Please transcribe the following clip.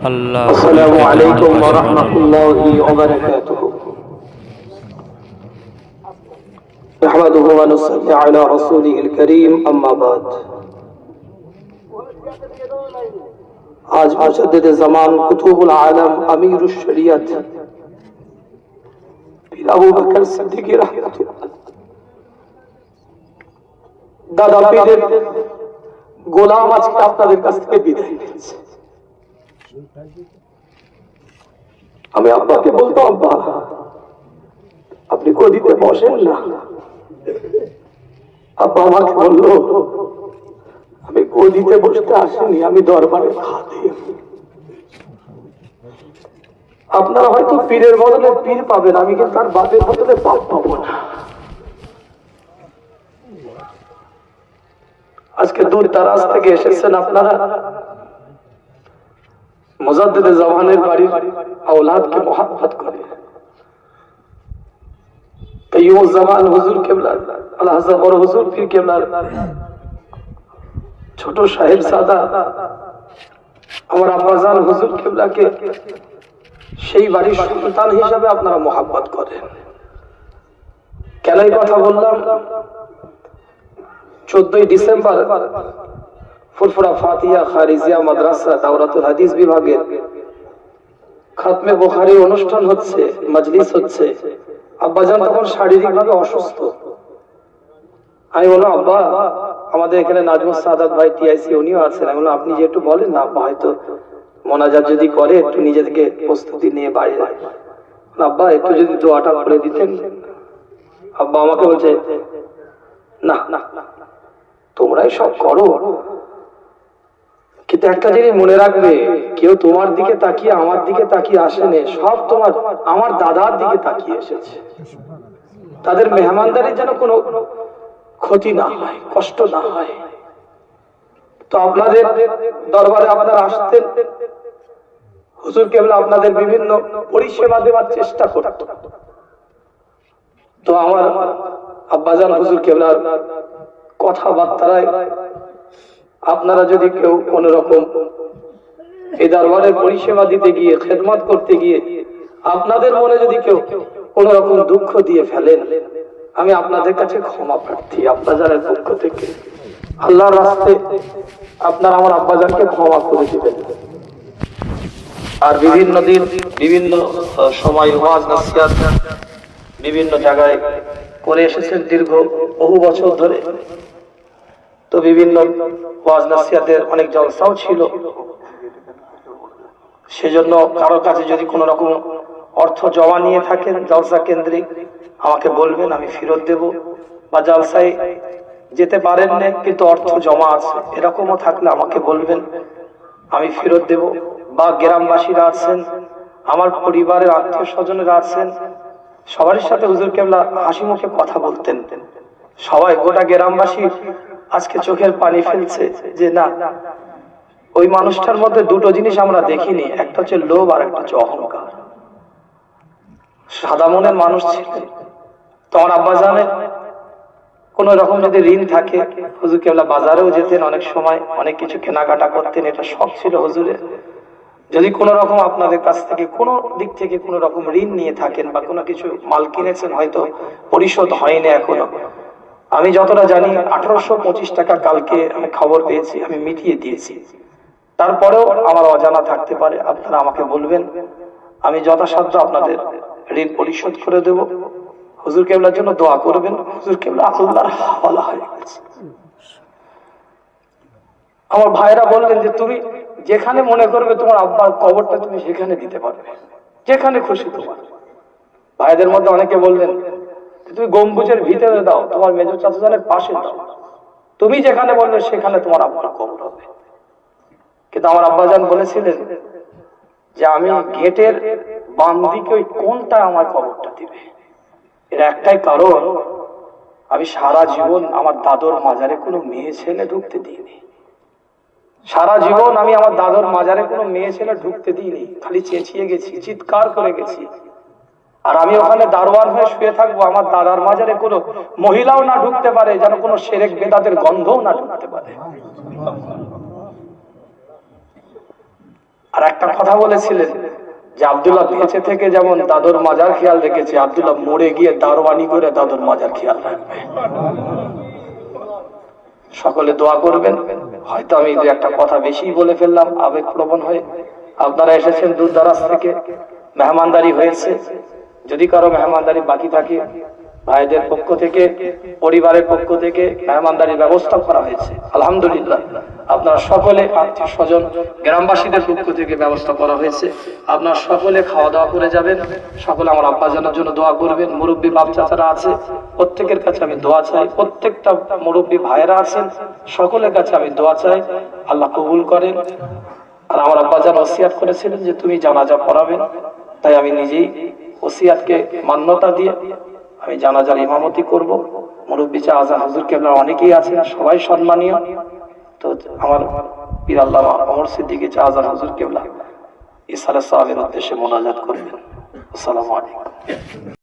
আল্লাহ السلام عليكم ورحمة الله وبركاته نحمده ونصلي على رسوله الكريم أما بعد আজ মুজাদ্দিদ জামান কুতুবুল আলম আমির শরিয়ত পীর আবু বকর সিদ্দিকী রাহমাতুল্লাহ দাদা পীরের গোলাম আজকে আপনাদের কাছ থেকে বিদায় নিয়েছে আমি আব্বাকে বলতো আব্বা, আপনি গদিতে বসেন না। আব্বা আমাকে বলল, আমি গদিতে বসতে আসিনি, আমি দরবারে খাতে আপনারা হয়তো পীরের বদলে পীর পাবেন, আমি কিন্তু তার বাপের বদলে বাপ পাবো না। আজকে দূর দারাজ থেকে এসেছেন আপনারা। মুজাদ্দিদ জামানের বাড়ির আওলাদকে করে। ছোট সাহেব সাদা, আমার আব্বাজান হুজুর কেবলাকে সেই বাড়ির সন্তান হিসাবে আপনারা মোহাব্বত করেন। কেন কথা বললাম? চোদ্দই ডিসেম্বর ফুরফুরা ফাতিয়া খারিজিয়া মাদ্রাসা, দাওরাতুল হাদিস বিভাগের খাতমে বুখারী অনুষ্ঠান হচ্ছে, মজলিস হচ্ছে। আব্বাজান তখন শারীরিক ভাবে অসুস্থ। আমি বললাম, আব্বা, আমাদের এখানে নাজমুল সাদাত ভাই টিআইসি, উনিও আছেন। আমি বললাম, আপনি যে একটু বলেন না, আব্বা হয়তো মোনাজাত যদি করে, একটু নিজে থেকে প্রস্তুতি নিয়ে বাইরে যায়। আব্বা, একটু যদি দোয়াটা করে দিতেন। আব্বা আমাকে বলছে না না, তোমরাই সব করো। কিন্তু একটা জিনিস মনে রাখবে, কেউ তোমার দিকে তাকিয়ে আমার দিকে তাকিয়ে আসেনি, সব তোমার, আমার দাদার দিকে তাকিয়ে এসেছে। তাদের মেহমানদারির যেন কোনো ক্ষতি না হয়, কষ্ট না হয়। তো আপনাদের দরবারে আপনারা আসতেন। হুজুর কেবল আপনাদের বিভিন্ন পরিষেবা দেওয়ার চেষ্টা করত। তো আমার আব্বাজান হুজুর কেবলার কথাবার্তায় আপনারা যদি কেউ কোন রকম এই দরবারের পরিষেবা দিতে গিয়ে, খেদমত করতে গিয়ে আপনাদের মনে যদি কেউ কোন রকম দুঃখ দিয়ে ফেলেন, আমি আপনাদের কাছে ক্ষমা প্রার্থী, আব্বাজানের পক্ষ থেকে। আল্লাহর রাস্তে আপনার আমার আব্বাজানকে ক্ষমা করে দিবেন। আর বিভিন্ন দিন, বিভিন্ন সময়, ওয়াজ নাসিহাত বিভিন্ন জায়গায় করে এসেছেন দীর্ঘ বহু বছর ধরে। তো বিভিন্ন অনেক জলসাও ছিল। সেজন্য কারও কাছে যদি কোনো রকম অর্থ জমা নিয়ে থাকেন জলসা কেন্দ্রিক, আমাকে বলবেন, আমি ফেরত দেব। বা জলসায় যেতে পারেন না, কিন্তু অর্থ জমা আছে। এরকমও থাকলে আমাকে বলবেন, আমি ফেরত দেব। বা গ্রামবাসীরা আছেন, আমার পরিবারের আত্মীয় স্বজনেরা আছেন সবার সাথে হুজুর কেবলা হাসি মুখে কথা বলতেন। সবাই গোটা গ্রামবাসী আজকে চোখের পানি ফেলছে যে না, ওই মানুষটার মধ্যে দুটো জিনিস আমরা দেখিনি, একটা হচ্ছে লোভ আর একটা হচ্ছে অহংকার। সাদা মনের মানুষ ছিলেন তোমার আব্বা জানে, কোন রকম যদি ঋণ থাকে, হুজুর কেবলা বাজারেও যেতেন অনেক সময়, অনেক কিছু কেনাকাটা করতেন, এটা শখ ছিল হুজুরের। যদি কোন রকম আপনাদের কাছ থেকে কোনো দিক থেকে কোন রকম ঋণ নিয়ে থাকেন বা কোনো কিছু মাল কিনেছেন, হয়তো পরিশোধ হয়নি এখনও। আমি যতটা জানি, আঠারোশো পঁচিশ টাকা কালকে আমি খবর পেয়েছি, আমি মিটিয়ে দিয়েছি। তারপরেও আমার অজানা থাকতে পারে, আপনারা আমাকে বলবেন। আমি যথাসাধ্য আপনাদের ঋণ পরিশোধ করে দেব। হুজুর কেবলার জন্য দোয়া করবেন। হুজুর কেবলা আল্লাহর হাওয়ালা হয়ে গেছে। আমার ভাইরা বললেন যে, তুমি যেখানে মনে করবে তোমার আব্বার কবরটা তুমি সেখানে দিতে পারবে। যেখানে খুশি তোমার। ভাইদের মধ্যে অনেকে বললেন তুমি গম্বুজের ভিতরে দাও, তোমার মেজর চাচাজানের পাশে দাও। তুমি যেখানে বলবে সেখানে তোমার আব্বার কবর হবে। কিন্তু আমার আব্বাজান বলেছিলেন যে আমি গেটের বাম দিকে ওই কোনটা আমার কবরটা দিবে। এর একটাই কারণ, আমি সারা জীবন আমার দাদর মাজারে কোনো মেয়ে ছেলে ঢুকতে দিইনি। সারা জীবন আমি আমার দাদর মাজারে কোনো মেয়ে ছেলে ঢুকতে দিইনি, খালি চেঁচিয়ে গেছি, চিৎকার করে গেছি। আর আমি ওখানে দারোয়ান হয়ে শুয়ে থাকব, আমার দাদার মাজারে কোনো মহিলাও না ঢুকতে পারে, যেন কোনো সেরেক বেদাতের গন্ধও না ঢুকতে পারে। আর একটা কথা বলেছিলেন যে আব্দুল্লাহ বেঁচে থেকে যেমন দাদুর মাজার খেয়াল রেখেছে, আব্দুল্লাহ মরে গিয়ে দারোয়ানি করে দাদুর মাজার খেয়াল রাখবে। সকলে দোয়া করবেন, হয়তো আমি একটা কথা বেশি বলে ফেললাম আবেগ প্রবণ হয়ে। আপনারা এসেছেন দূর দারাজ থেকে, মেহমানদারি হয়েছে। যদি কারও মেহমানদারি বাকি থাকে, ভাইদের পক্ষ থেকে, পরিবারের পক্ষ থেকে মেহমানদারির ব্যবস্থা করা হয়েছে। আলহামদুলিল্লাহ। আপনারা সকলে আত্মীয় স্বজন, গ্রামবাসীদের পক্ষ থেকে ব্যবস্থা করা হয়েছে। আপনারা সকলে খাওয়া দাওয়া করে যাবেন। সকলে আমার আব্বাজানের জন্য দোয়া করবেন। মুরব্বী বাপ চাচারা আছে, প্রত্যেকের কাছে আমি দোয়া চাই। প্রত্যেকটা মুরব্বী ভাইয়েরা আছেন, সকলের কাছে আমি দোয়া চাই। আল্লাহ কবুল করেন। আর আমার আব্বাজান ওসিয়াত করেছিলেন যে, তুমি জানাজা পড়াবেন তাই আমি নিজেই ওসিয়াতকে মান্যতা দিয়ে আমি জানাজার ইমামতি করব। মুরব্বী চা আজান হুজুর কেবলা অনেকেই আছেন, সবাই সম্মানীয়। তো আমার পীর আল্লাহ অমর সিদ্দিকে চা আজান হাজুর কেবলা ইসারা সাহাবের উদ্দেশ্যে মোনাজাত করবেন আসসালামু আলাইকুম।